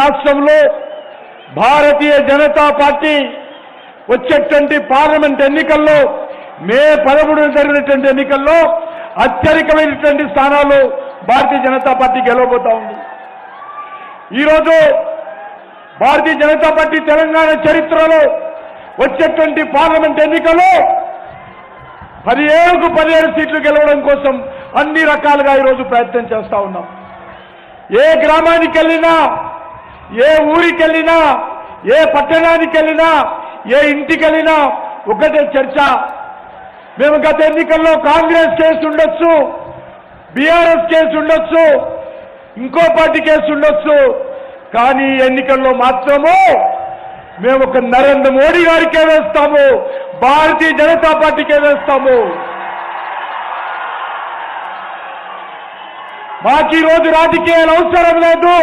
రాష్ట్రంలో భారతీయ జనతా పార్టీ వచ్చేటువంటి పార్లమెంట్ ఎన్నికల్లో మే పదమూడున జరిగినటువంటి ఎన్నికల్లో అత్యధికమైనటువంటి స్థానాలు భారతీయ జనతా పార్టీ గెలవబోతా ఉంది. ఈరోజు భారతీయ జనతా పార్టీ తెలంగాణ చరిత్రలో వచ్చేటువంటి పార్లమెంట్ ఎన్నికల్లో పదిహేడుకు పదిహేడు సీట్లు గెలవడం కోసం అన్ని రకాలుగా ఈరోజు ప్రయత్నం చేస్తా ఉన్నాం. ఏ గ్రామానికి వెళ్ళినా ఏ ఊరికి వెళ్ళినా ఏ పట్టణానికి వెళ్ళినా ఏ ఇంటికి వెళ్ళినా ఒకటే చర్చ. మేము గత ఎన్నికల్లో కాంగ్రెస్ కేసు ఉండొచ్చు బీఆర్ఎస్ కేసు ఉండొచ్చు ఇంకో పార్టీ కేసు ఉండొచ్చు కానీ ఎన్నికల్లో మాత్రము మేము ఒక నరేంద్ర మోడీ గారికే వేస్తాము భారతీయ జనతా పార్టీకే వేస్తాము. మాకు ఈ రోజు రాజకీయాలు అవసరం లేదు.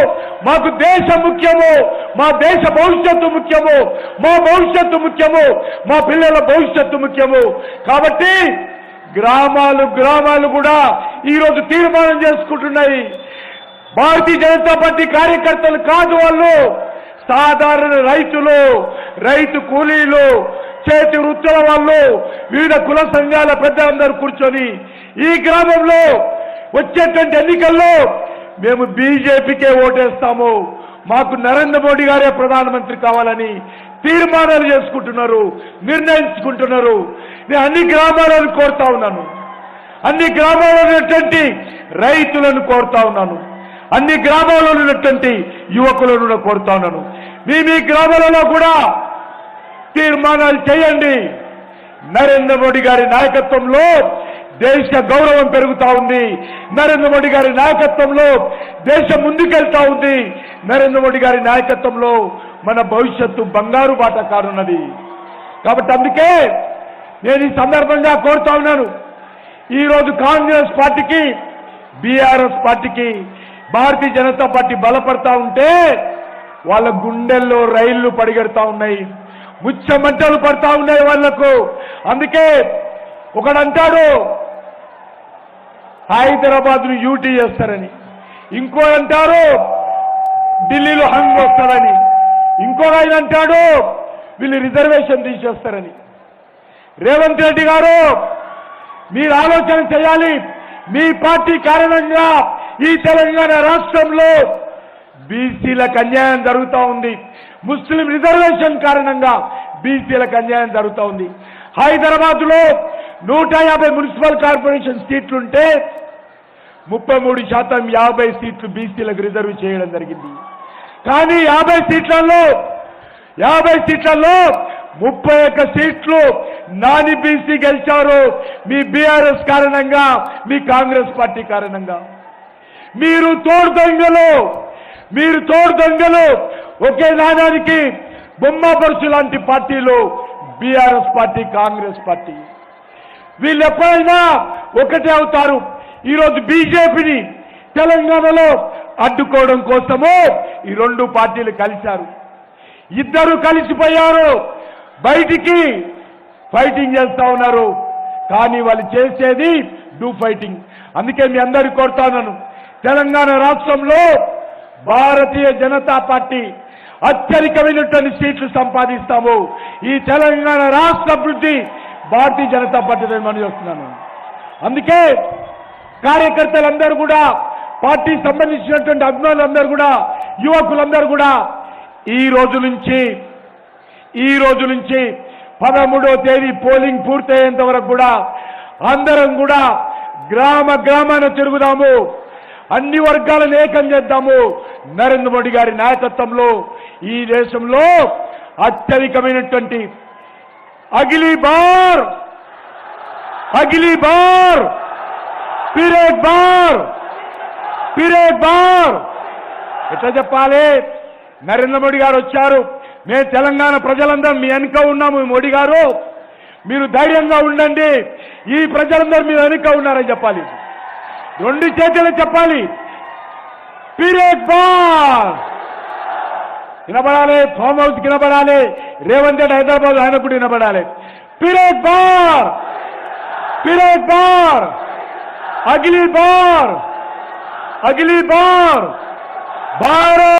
మాకు దేశం ముఖ్యము మా దేశ భవిష్యత్తు ముఖ్యము మా భవిష్యత్తు ముఖ్యము మా పిల్లల భవిష్యత్తు ముఖ్యము. కాబట్టి గ్రామాలు గ్రామాలు కూడా ఈ రోజు తీర్మానం చేసుకుంటున్నాయి. భారతీయ జనతా పార్టీ కార్యకర్తలు కాదు వాళ్ళు. సాధారణ రైతులు రైతు కూలీలు చేతి వృత్తుల వాళ్ళు వివిధ కుల సంఘాల పెద్ద అందరూ కూర్చొని ఈ గ్రామంలో వచ్చేటువంటి ఎన్నికల్లో మేము బీజేపీకే ఓటేస్తాము. మాకు నరేంద్ర మోడీ గారే ప్రధానమంత్రి కావాలని తీర్మానాలు చేసుకుంటున్నారు నిర్ణయించుకుంటున్నారు. నేను అన్ని గ్రామాలను కోరుతా ఉన్నాను. అన్ని గ్రామాల్లో ఉన్నటువంటి రైతులను కోరుతా ఉన్నాను. అన్ని గ్రామాల్లో ఉన్నటువంటి యువకులను కోరుతా ఉన్నాను. మీ మీ గ్రామాలలో కూడా తీర్మానాలు చేయండి. నరేంద్ర మోడీ గారి నాయకత్వంలో దేశ గౌరవం పెరుగుతా ఉంది. నరేంద్ర మోడీ గారి నాయకత్వంలో దేశం ముందుకెళ్తా ఉంది. నరేంద్ర మోడీ గారి నాయకత్వంలో మన భవిష్యత్తు బంగారు బాట కానున్నది. కాబట్టి అందుకే నేను ఈ సందర్భంగా కోరుతా ఉన్నాను. ఈరోజు కాంగ్రెస్ పార్టీకి బీఆర్ఎస్ పార్టీకి భారతీయ జనతా పార్టీ బలపడతా ఉంటే వాళ్ళ గుండెల్లో రైళ్ళు పడిగెడతా ఉన్నాయి. ముచ్చమంటలు పడతా ఉన్నాయి వాళ్ళకు అందుకే ఒకడంటాడు హైదరాబాద్ను యూటీ చేస్తారని. ఇంకో అంటారు ఢిల్లీలో హంగ్ వస్తారని. ఇంకో ఆయన అంటాడు వీళ్ళు రిజర్వేషన్ తీసేస్తారని. రేవంత్ రెడ్డి గారు మీరు ఆలోచన చేయాలి. మీ పార్టీ కారణంగా ఈ తెలంగాణ రాష్ట్రంలో బీసీలకు అన్యాయం జరుగుతూ ఉంది. ముస్లిం రిజర్వేషన్ కారణంగా బీసీలకు అన్యాయం జరుగుతూ ఉంది. హైదరాబాద్లో నూట యాభై మున్సిపల్ కార్పొరేషన్ సీట్లుంటే ముప్పై మూడు శాతం యాభై సీట్లు బీసీలకు రిజర్వ్ చేయడం జరిగింది. కానీ యాభై సీట్లలో యాభై సీట్లలో ముప్పై ఒక్క సీట్లు నాని బీసీ గెలిచారు. మీ బీఆర్ఎస్ కారణంగా మీ కాంగ్రెస్ పార్టీ కారణంగా. మీరు తోడు దొంగలు మీరు తోడు దొంగలు. ఒకే నాణానికి బొమ్మపరుచు లాంటి పార్టీలు బీఆర్ఎస్ పార్టీ కాంగ్రెస్ పార్టీ. వీళ్ళు ఎప్పుడైనా ఒకటే అవుతారు. ఈరోజు బీజేపీని తెలంగాణలో అడ్డుకోవడం కోసము ఈ రెండు పార్టీలు కలిశారు. ఇద్దరు కలిసిపోయారు. బయటికి ఫైటింగ్ చేస్తా ఉన్నారు. కానీ వాళ్ళు చేసేది డూ ఫైటింగ్. అందుకే మీ అందరికీ కోరుతాను తెలంగాణ రాష్ట్రంలో భారతీయ జనతా పార్టీ అత్యధికమైనటువంటి సీట్లు సంపాదిస్తాము. ఈ తెలంగాణ రాష్ట్ర అభివృద్ధి భారతీయ జనతా పార్టీ మనం చేస్తున్నాను. అందుకే కార్యకర్తలందరూ కూడా పార్టీ సంబంధించినటువంటి అభిమానులందరూ కూడా యువకులందరూ కూడా ఈ రోజు నుంచి ఈ రోజు నుంచి పదమూడో తేదీ పోలింగ్ పూర్తయ్యేంత వరకు కూడా అందరం కూడా గ్రామ గ్రామాన తిరుగుదాము. అన్ని వర్గాలను ఏకం చేద్దాము. నరేంద్ర మోడీ గారి నాయకత్వంలో ఈ దేశంలో అత్యధికమైనటువంటి అగిలీ బార్! అగిలీ బార్! పిరేక్ బార్ పిరేక్ బార్ ఎట్లా చెప్పాలి? నరేంద్ర మోడీ గారు వచ్చారు. మేము తెలంగాణ ప్రజలందరం మీ వెనుక ఉన్నాము మోడీ గారు. మీరు ధైర్యంగా ఉండండి. ఈ ప్రజలందరూ మీ వెనుక ఉన్నారని చెప్పాలి. రెండు చేతులు చెప్పాలి. పిరేక్ బార్ వినబడాలి ఫామ్ హౌస్ వినబడాలి. రేవంత్ రెడ్డి హైదరాబాద్ ఆయన కూడా వినబడాలి. పిరేక్ బార్ పిరేక్ బార్ అగిలీ బార్ అగిలీ బార్ భారత్